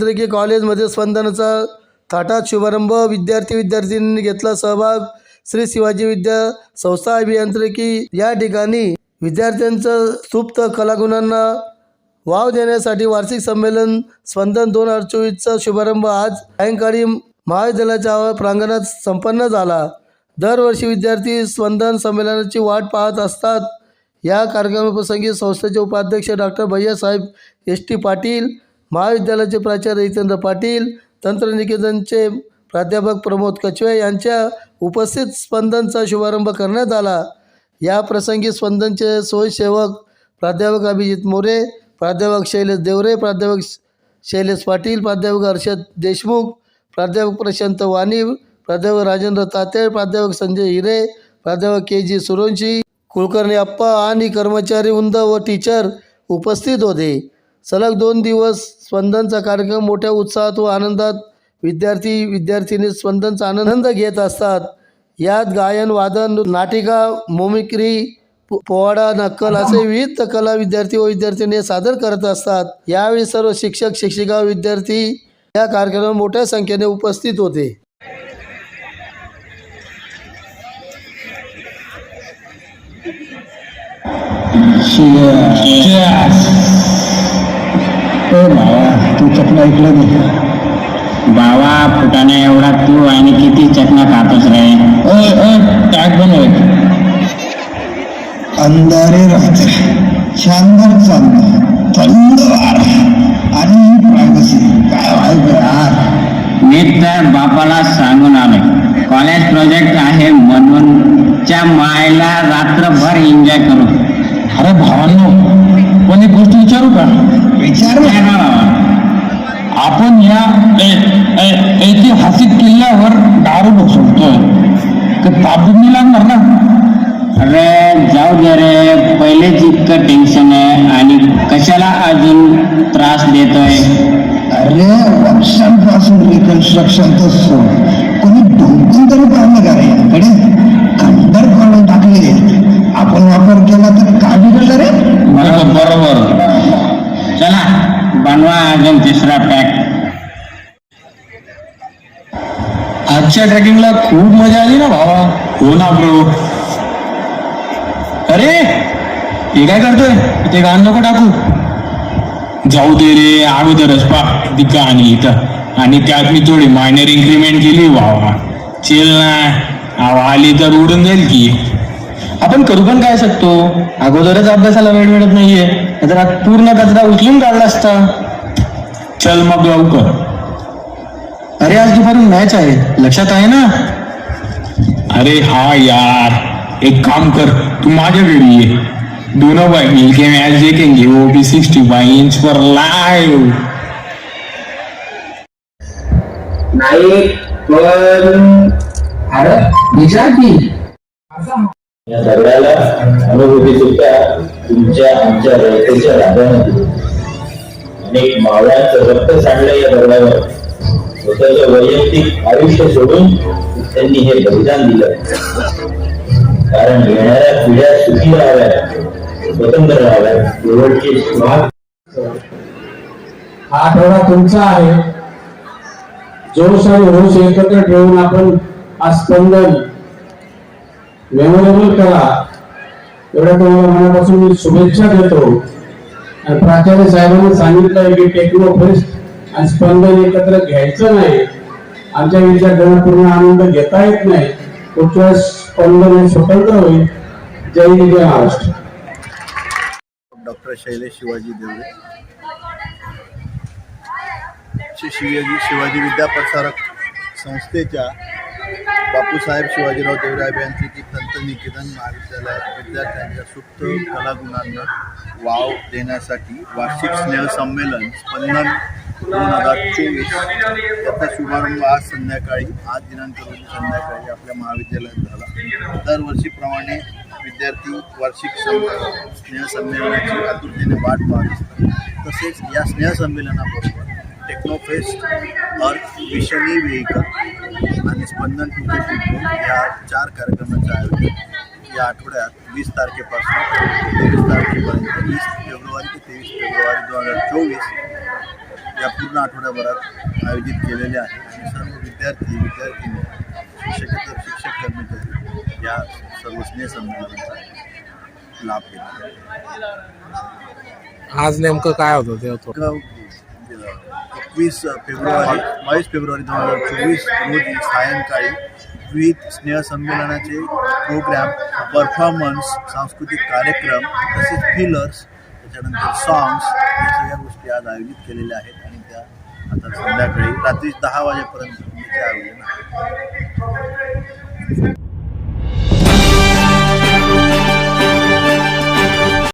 अभियांत्रिकी कॉलेजमध्ये स्पंदनाचा थाटात शुभारंभ. विद्यार्थी विद्यार्थिनींनी घेतला सहभाग. श्री शिवाजी विद्या संस्था अभियांत्रिकी. या ठिकाणी विद्यार्थ्यांचं सुप्त कलागुणांना वाव देण्यासाठी वार्षिक संमेलन स्पंदन दोन हजार चोवीसचा शुभारंभ आज सायंकाळी महाविद्यालयाच्या प्रांगणात संपन्न झाला. दरवर्षी विद्यार्थी स्पंदन संमेलनाची वाट पाहत असतात. या कार्यक्रमाप्रसंगी संस्थेचे उपाध्यक्ष doctor Bhaiyasaheb S T Patil महाविद्यालयाचे प्राचार्य हितेंद्र पाटील तंत्रनिकेतनचे प्राध्यापक प्रमोद कचवे यांच्या उपस्थित स्पंदनचा शुभारंभ करण्यात आला. या प्रसंगी स्पंदनचे स्वयंसेवक प्राध्यापक अभिजित मोरे प्राध्यापक शैलेश देवरे प्राध्यापक शैलेश पाटील प्राध्यापक हर्षद देशमुख प्राध्यापक प्रशांत वाणी प्राध्यापक राजेंद्र ताते प्राध्यापक संजय हिरे प्राध्यापक के जी सुरवंशी कुलकर्णी अप्पा आणि कर्मचारी वृंद व टीचर उपस्थित होते. सलग दोन दिवस स्पंदनचा कार्यक्रम मोठ्या उत्साहात व आनंदात विद्यार्थी विद्यार्थिनी स्पंदनचा आनंद घेत असतात. यात गायन वादन नाटिका मोमिक्री पो- पोवाडा नक्कल असे विविध कला विद्यार्थी व विद्यार्थिनी सादर करत असतात. यावेळी सर्व शिक्षक शिक्षिका विद्यार्थी या कार्यक्रमात मोठ्या संख्येने उपस्थित होते. Yeah. फुटाने एवढा तू आणि किती चकना खातोस रे. ओय ओय टाक बनव अंधारे रात्र शानदार चालणं. थंड वारा आणि प्रायव्हसी काय व्हायचं यार. मी तर बापाला सांगून आलोय. कॉलेज प्रोजेक्ट आहे म्हणून च्या मायला रात्रभर एन्जॉय करू. अरे भावांनो पण एक गोष्ट विचारू का? विचार बाबा? आपण या ऐतिहासिक किल्ल्यावर दारू बसवतोय. तर ताबूत नाही लागणार ना? अरे जाऊ दे रे. पहिलेच इतकं टेन्शन आहे आणि कशाला अजून त्रास देतोय? अरे वर्षांपासून रिकन्स्ट्रक्शनचं सोड कोणी ढोकून तरी पाहिलं का रे खंडर बनवा अजून तिसरा पॅक आजच्या ट्रेकिंगला खूप मजा आली ना भावा. हो ना ब्रो अरे हे काय करतोय? ते गाणं नको टाकू. जाऊ दे रे अगोदरच पा ती आणि इथं. आणि त्यात मी थोडी मायनर इन्क्रीमेंट केली वा चेल ना. आली तर उडून जाईल की. आपण करू पण काय शकतो? अगोदरच अभ्यासाला वेळ मिळत नाहीये. तर पूर्ण कचरा उचलून काढला असता चल मग लवकर. अरे आज दुपारून मॅच आहे. लक्षात आहे ना? अरे हा यार. एक काम कर तू माझ्या घरी ये. दोनों भाई मिलके मैच देखेंगे वो भी सिक्सटी फाइव इंच पर लाइव नाही पण अरे विचार की. या सगळ्याला अनुभूती सुद्धा तुमच्या आमच्या रयतेच्या राजामध्ये अनेक मावळ्यांचं रक्त सांडलं या दगडावर स्वतःच वैयक्तिक आयुष्य सोडून त्यांनी हे बलिदान दिलं. कारण येणाऱ्या पिढ्या सुखी राहाव्यात स्वतंत्र राहाव्यात. शेवटचे हा आठवडा तुमचा आहे. जोश आणि होश एकत्र ठेवून आपण हा स्पंदन मेमोरेबल करा. एवढ्या तुम्हाला मनापासून मी शुभेच्छा देतो. आणि प्राचार्य साहेबांनी सांगितलं की टेक्नो फेस्ट आणि स्पंदन एकत्र घ्यायचं नाही. आमच्या विद्यार्थ्यांना पूर्ण आनंद घेता येत नाही. पुढच्या स्पंदन हे स्वतंत्र होईल. जय हिंद जय महाराष्ट्र. डॉक्टर शैलेश शिवाजी देवरे. श्री शिवाजी शिवाजी विद्याप्रसारक संस्थेच्या बापूसाहेब शिवाजीराव देवरे अभियांत्रिकी तंत्रनिकेतन महाविद्यालयात विद्यार्थ्यांच्या सुप्त कलागुणांना वाव देण्यासाठी वार्षिक स्नेहसंमेलन स्पंदन दोन हजार चोवीस. त्याचा शुभारंभ आज संध्याकाळी आज दिनांक रोजी संध्याकाळी आपल्या महाविद्यालयात झाला. दरवर्षीप्रमाणे विद्यार्थी वार्षिक स्नेहसंमेलनाची आतुरतेने वाट पाहत असतात. तसेच या स्नेहसंमेलनाबरोबर टेक्नोफेस्ट अर्थ विषणी वेहिकल आणि स्पंदन टू या चार कार्यक्रमाचं आयोजन या आठवड्यात वीस तारखेपासून तेवीस तारखेपर्यंत वीस फेब्रुवारी ते तेवीस फेब्रुवारी दोन हजार चोवीस या पूर्ण आठवड्याभरात आयोजित केलेले आहे आणि सर्व विद्यार्थी विद्यार्थिनी शिक्षकेतर शिक्षक कर्मचारी या सर्व स्नेहसंमेलनाचा लाभ घेतला. आज नेमकं काय होतं ते होतं? एकवीस फेब्रुवारी बावीस फेब्रुवारी दोन हजार चोवीस रोजी सायंकाळी विविध स्नेहसंमेलनाचे प्रोग्रॅम परफॉर्मन्स सांस्कृतिक कार्यक्रम तसेच फिलर्स त्याच्यानंतर सॉंग्स या सगळ्या गोष्टी आज आयोजित केलेल्या आहेत आणि त्या आता संध्याकाळी रात्री दहा वाजेपर्यंत आयोजन आहे